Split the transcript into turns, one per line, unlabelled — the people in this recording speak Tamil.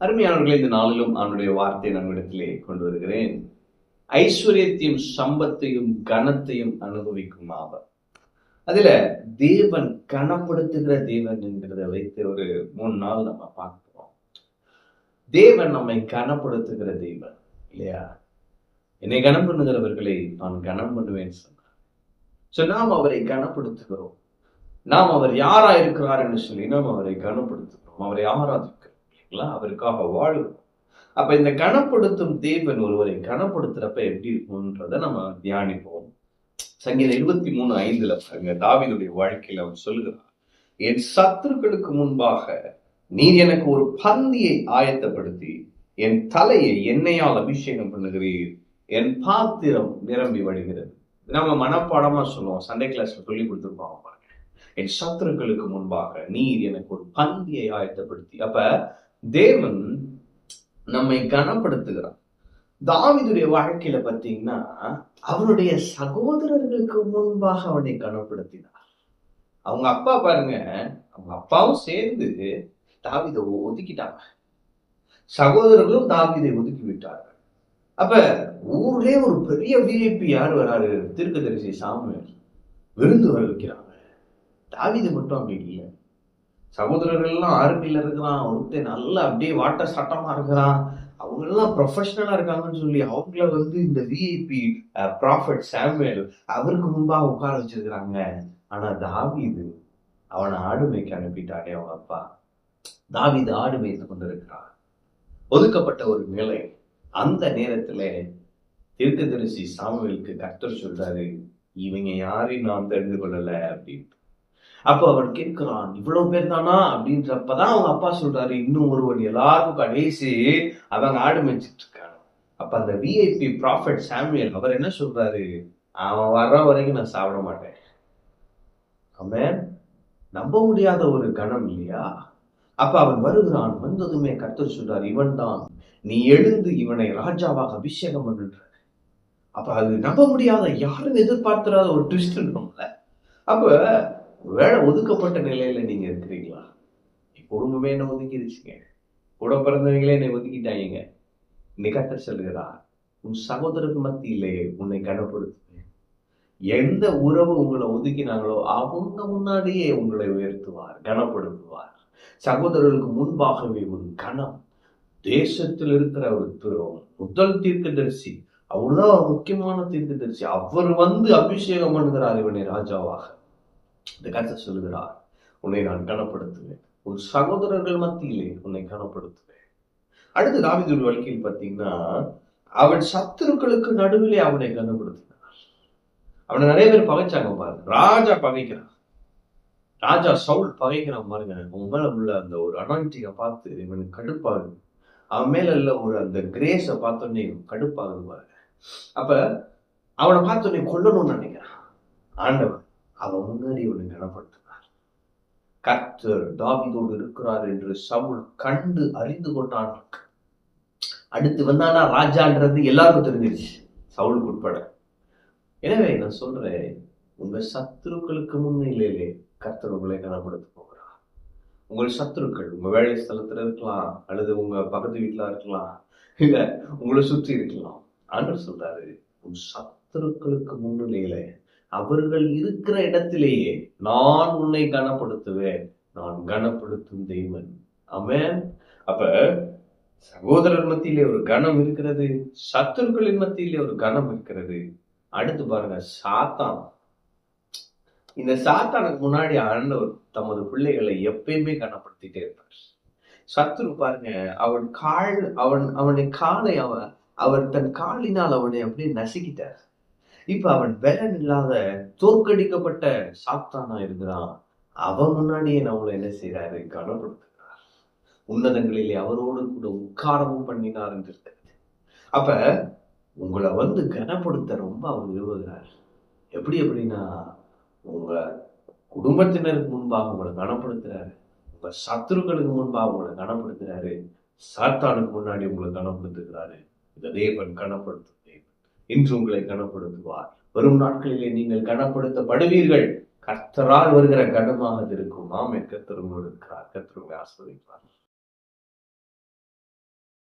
அருமையானவர்களே இந்த நாளிலும் அவனுடைய வார்த்தை நம்மிடத்திலே கொண்டு வருகிறேன் ஐஸ்வர்யத்தையும் சம்பத்தையும் கனத்தையும் அனுபவிக்கும் ஆவர் அதுல தேவன் கனப்படுத்துகிற தேவன் என்கிறத வைத்து ஒரு மூணு நாள் நம்ம பார்க்கிறோம் தேவன் நம்மை கனப்படுத்துகிற தேவன் இல்லையா? என்னை கனம் பண்ணுகிறவர்களை நான் கனம் பண்ணுவேன் சொன்னார். ஸோ நாம் அவரை கனப்படுத்துகிறோம். நாம் அவர் யாரா இருக்கிறார் என்று சொல்லி நாம் அவரை கனப்படுத்துகிறோம். அவரை ஆராதிக்கிறோம் அவருக்காக வாழும். அப்ப இந்த கனப்படுத்தும் தேவன் ஒருவரை கனப்படுத்துறப்ப எப்படி இருக்கும்ன்றத நம்ம தியானிப்போம். சங்கீதம் இருபத்தி மூணு ஐந்துல பாருங்க. தாவீதுடைய வாழ்க்கையில அவர் சொல்லுகிறார் என் சத்துருக்களுக்கு முன்பாக நீர் எனக்கு ஒரு பந்தியை ஆயத்தப்படுத்தி என் தலையை எண்ணெயால் அபிஷேகம் பண்ணுகிறீர். என் பாத்திரம் நிரம்பி வழிகிறது. நம்ம மனப்பாடமா சொல்லுவோம். சண்டே கிளாஸ்ல சொல்லி கொடுத்துருப்பாங்க பாருங்க. என் சத்துருக்களுக்கு முன்பாக நீர் எனக்கு ஒரு பந்தியை ஆயத்தப்படுத்தி. அப்ப தேவன் நம்மை கனப்படுத்துகிறார். தாவிதுடைய வாழ்க்கையில பார்த்தீங்கன்னா அவருடைய சகோதரர்களுக்கு முன்பாக அவனை கனப்படுத்தினார். அவங்க அப்பா பாருங்க அவங்க அப்பாவும் சேர்ந்து தாவிதை ஒதுக்கிட்டாங்க. சகோதரர்களும் தாவிதை ஒதுக்கி விட்டார்கள். அப்ப ஊர்லயே ஒரு பெரிய விஐபி யார் வராரு? தீர்க்கதரிசி சாமுவேல் விருந்து வர வைக்கிறாங்க. தாவிது மட்டும் அப்படி இல்லை. சகோதரர்கள்லாம் எல்லாம் இருக்கிறான் ஒருத்தன் நல்லா அப்படியே வாட்ட சட்டமா இருக்கிறான். அவங்க எல்லாம் இருக்காங்கன்னு சொல்லி அவங்கள வந்து இந்த விஐபி ப்ராஃபட் சாமுவேல் அவருக்கு முன்பாக உட்கார வச்சிருக்கிறாங்க. ஆனா தாவிது அவனை ஆடு மேய்க்க அனுப்பிட்டானே அவங்க அப்பா. தாவிது ஆடு மேய்த்து கொண்டிருக்கிறான் ஒதுக்கப்பட்ட ஒரு நிலை. அந்த நேரத்துல தீர்க்கதரிசி சாமுவேலுக்கு கர்த்தர் சொல்றாரு இவங்க யாரையும் நான் தெரிந்து கொள்ளலை அப்படின்ட்டு அப்போ அவன் கேட்கிறான் இவ்வளவு பேர் தானா? அப்படின்றப்பதான் அவங்க அப்பா சொல்றாரு இன்னும் ஒருவன் எல்லாருக்கும் கடைசி அவங்க ஆடு மேய்ச்சிட்டு இருக்காங்க அப்ப அந்த விஐபி ப்ராஃபட் சாமியல் அவர் என்ன சொல்றாரு? அவன் வர்ற வரைக்கும் நான் சாப்பிட மாட்டேன். அவன் நம்ப முடியாத ஒரு கணம் இல்லையா? அப்ப அவன் வருகிறான் வந்ததுமே கர்த்தர் சொல்றார் இவன் தான் நீ எழுந்து இவனை ராஜாவாக அபிஷேகம் பண்ணுன்ற. அப்ப அது நம்ப முடியாத யாரும் எதிர்பார்த்துறாத ஒரு ட்விஸ்ட் இருக்கும்ல அப்ப வேலை ஒதுக்கப்பட்ட நிலையில நீங்க இருக்கிறீங்களா? குடும்பமே என்ன ஒதுக்கிடுச்சுங்க கூட பிறந்தவங்களே என்னை ஒதுக்கிட்டாங்க நிகத்த கர்த்தர் உன் சகோதரருக்கு மத்தியிலே உன்னை கனப்படுத்துவேன். எந்த உறவு உங்களை ஒதுக்கினாங்களோ அவங்க முன்னாடியே உங்களை உயர்த்துவார் கனப்படுத்துவார். சகோதரர்களுக்கு முன்பாகவே ஒரு கணம் தேசத்தில் இருக்கிற ஒரு திரு- முதல் தீர்க்கதரிசி அவர்தான் முக்கியமான தீர்க்கதரிசி. அவர் வந்து அபிஷேகம் பண்ணுகிறார் இவனை ராஜாவாக. இந்த கருத்தை சொல்லுகிறார் உன்னை நான் கனப்படுத்துவேன். உன் சகோதரர்கள் மத்தியிலே உன்னை கனப்படுத்துவேன். அடுத்து தாவிதுடைய வழக்கில் பார்த்தீங்கன்னா அவன் சத்துருக்களுக்கு நடுவிலே அவனை கனப்படுத்தினார். அவனை நிறைய பேர் பகைச்சாங்க பாருங்க. ராஜா பகைக்கிறான். ராஜா சவுல் பகைக்கிறான் பாருங்க. அவன் மேல உள்ள அந்த ஒரு அனாய்டியை பார்த்து இவனுக்கு கடுப்பாகுது. அவன் மேல உள்ள ஒரு அந்த கிரேஸை பார்த்தோன்னே கடுப்பாகுது பாருங்க. அப்ப அவனை பார்த்தோன்னே கொல்லணும்னு நினைக்கிறான். ஆண்டவன். அவன் முன்னாடி இவனை நிலப்படுத்தினார் கர்த்தர் தாவிதோடு இருக்கிறார் என்று சவுல் கண்டு அறிந்து கொண்டான். அடுத்து வந்தானா ராஜான்றது எல்லாருக்கும் தெரிஞ்சிருச்சு சவுலுக்கு உட்பட. எனவே நான் சொல்றேன் உங்க சத்துருக்களுக்கு முன்னிலையிலே கர்த்தர் உங்களை கனப்படுத்த போகிறார். உங்கள் சத்துருக்கள் உங்க வேலை ஸ்தலத்துல இருக்கலாம் அல்லது உங்க பக்கத்து வீட்டுல இருக்கலாம் இல்ல உங்களை சுற்றி இருக்கலாம். ஆண்டவர் சொல்றாரு உன் சத்துருக்களுக்கு முன்னிலையில அவர்கள் இருக்கிற இடத்திலேயே நான் உன்னை கனப்படுத்துவேன். நான் கனப்படுத்தும் தெய்வன் அவன் அப்ப சகோதரர் மத்தியிலே ஒரு கனம் இருக்கிறது சத்துருக்களின் மத்தியிலே ஒரு கனம் இருக்கிறது. அடுத்து பாருங்க சாத்தான். இந்த சாத்தானுக்கு முன்னாடி ஆண்டவர் தமது பிள்ளைகளை எப்பயுமே கனப்படுத்திட்டே இருப்பார். சத்துரு பாருங்க அவன் கால் அவன் அவனை காலை அவன் அவர் தன் காலினால் அவனை அப்படியே நசுக்கிட்டார். இப்ப அவன் பலன் இல்லாத தோற்கடிக்கப்பட்ட சாத்தானா இருக்கிறான். அவன் முன்னாடியே நம்மளை என்ன செய்யறாரு கனப்படுத்துகிறார் உன்னதங்களிலே அவரோடு கூட உட்காரமும் பண்ணினார் என்று இருக்கிறது அப்ப உங்களை வந்து கனப்படுத்த ரொம்ப அவர் விரும்புகிறார். எப்படி எப்படின்னா உங்க குடும்பத்தினருக்கு முன்பாக உங்களை கனப்படுத்துறாரு. உங்க சத்துருக்களுக்கு முன்பாக உங்களை கனப்படுத்துறாரு. சாத்தானுக்கு முன்னாடி உங்களை கனப்படுத்துகிறாரு. இந்த தேவன் கனப்படுத்து இன்று உங்களை கனப்படுத்துவார். வரும் நாட்களிலே நீங்கள் கனப்படுத்தப்படுவீர்கள். கர்த்தரால் வருகிற கனமாக இருக்கும். ஆமே கத்திரங்களோடு இருக்கிறார். கத்திரங்களை ஆஸ்வதிப்பார்